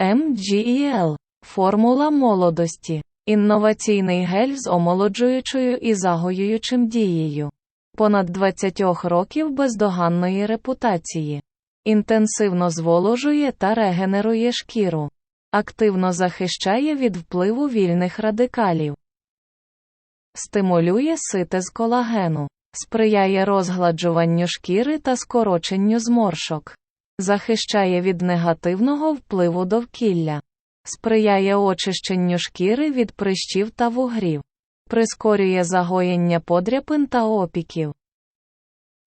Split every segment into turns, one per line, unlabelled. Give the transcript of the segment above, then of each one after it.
MGEL – формула молодості. Інноваційний гель з омолоджуючою і загоюючим дією. Понад 20 років бездоганної репутації. Інтенсивно зволожує та регенерує шкіру. Активно захищає від впливу вільних радикалів. Стимулює синтез колагену. Сприяє розгладжуванню шкіри та скороченню зморшок. Захищає від негативного впливу довкілля. Сприяє очищенню шкіри від прищів та вугрів. Прискорює загоєння подряпин та опіків.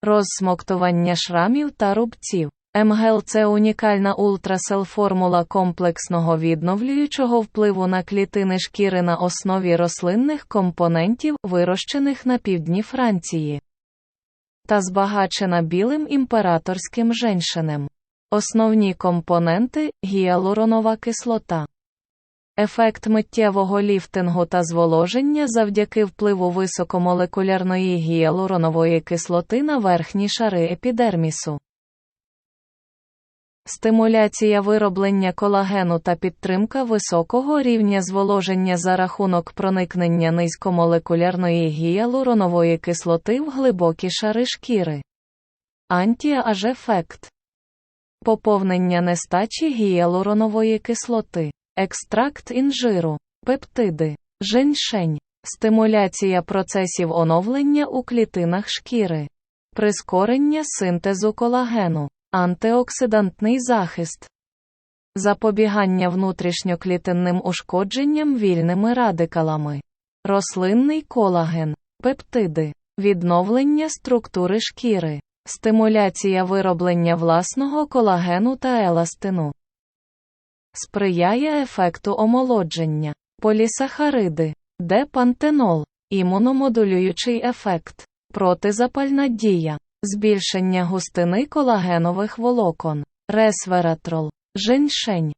Розсмоктування шрамів та рубців. МГЛ – це унікальна ультраселформула комплексного відновлюючого впливу на клітини шкіри на основі рослинних компонентів, вирощених на півдні Франції. Та збагачена білим імператорським женьшенем. Основні компоненти – гіалуронова кислота. Ефект миттєвого ліфтингу та зволоження завдяки впливу високомолекулярної гіалуронової кислоти на верхні шари епідермісу. Стимуляція вироблення колагену та підтримка високого рівня зволоження за рахунок проникнення низькомолекулярної гіалуронової кислоти в глибокі шари шкіри. Антіаж-ефект. Поповнення нестачі гіалуронової кислоти. Екстракт інжиру, пептиди, женьшень, стимуляція процесів оновлення у клітинах шкіри, прискорення синтезу колагену, антиоксидантний захист, запобігання внутрішньоклітинним ушкодженням вільними радикалами, рослинний колаген, пептиди, відновлення структури шкіри, стимуляція вироблення власного колагену та еластину. Сприяє ефекту омолодження, полісахариди, депантенол, імуномодулюючий ефект, протизапальна дія, збільшення густини колагенових волокон, ресвератрол, женьшень,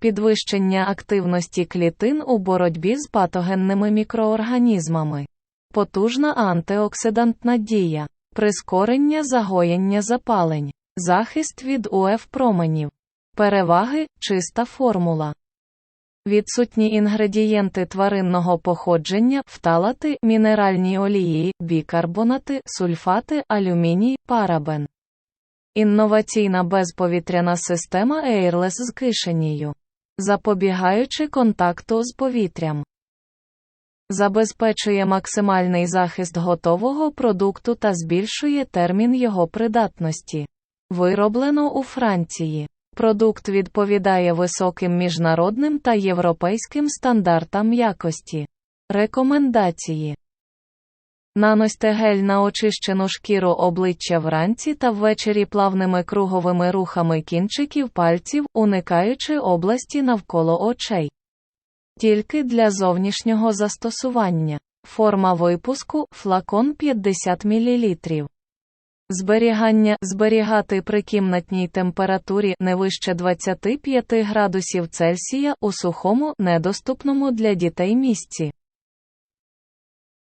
підвищення активності клітин у боротьбі з патогенними мікроорганізмами, потужна антиоксидантна дія, прискорення загоєння запалень, захист від УФ променів. Переваги чиста формула. Відсутні інгредієнти тваринного походження, фталати, мінеральні олії, бікарбонати, сульфати, алюміній, парабен. Інноваційна безповітряна система Airless з кишенію. Запобігаючи контакту з повітрям. Забезпечує максимальний захист готового продукту та збільшує термін його придатності. Вироблено у Франції. Продукт відповідає високим міжнародним та європейським стандартам якості. Рекомендації Наносьте гель на очищену шкіру обличчя вранці та ввечері плавними круговими рухами кінчиків пальців, уникаючи області навколо очей. Тільки для зовнішнього застосування. Форма випуску флакон 50 мл. Зберігання зберігати при кімнатній температурі не вище 25 градусів Цельсія у сухому, недоступному для дітей місці.